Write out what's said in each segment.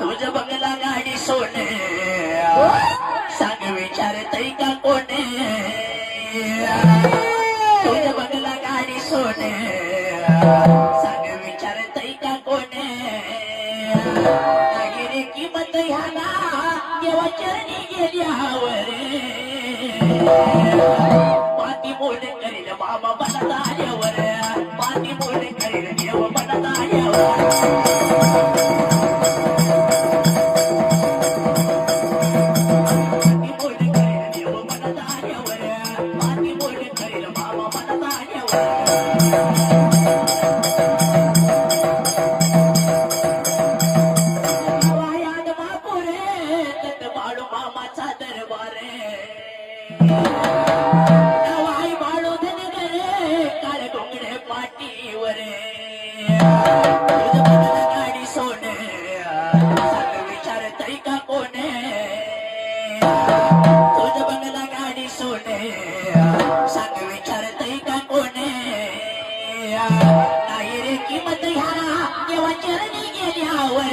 तुझ बंगला गाडी सोने सांग विचारतय का कोणे? तुझ बंगला गाडी सोने सांग विचारतय का कोणे? रे किंमत ह्याला देवा चरणी गेल्यावर माती मोड करील बाबा मला नवाई बाळू धनगरे काळ डोंगरे पाटीवरे तुझ बदला गाडी सोने सांग विचारतय का कोणे? तुझ बंगला गाडी सोने सांग विचारतय का कोणे? नाही रे किंमत ह्या देवा चरणी गेल्यावर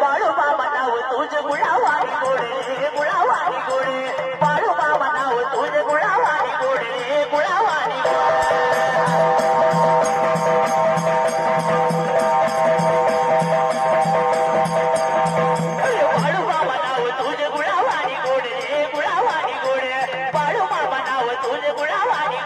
बाळू बाबा नाव तुझ गुळावारी ঘোড়া বাড়ি